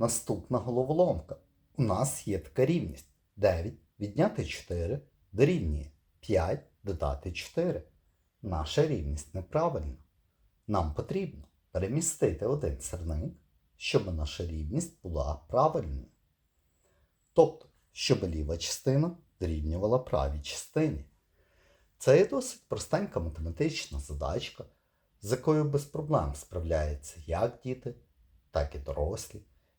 Наступна головоломка. У нас є така рівність. 9 відняти 4 дорівнює 5 додати 4. Наша рівність неправильна. Нам потрібно перемістити один сирник, щоб наша рівність була правильною. Тобто, щоб ліва частина дорівнювала правій частині. Це є досить простенька математична задачка, з якою без проблем справляються як діти, так і дорослі.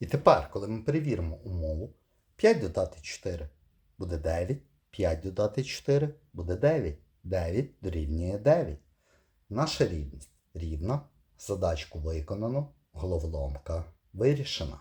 І тепер, коли ми перевіримо умову, 5 додати 4 буде 9, 5 додати 4 буде 9, 9 дорівнює 9. Наша рівність рівна, задачку виконано, головоломка вирішена.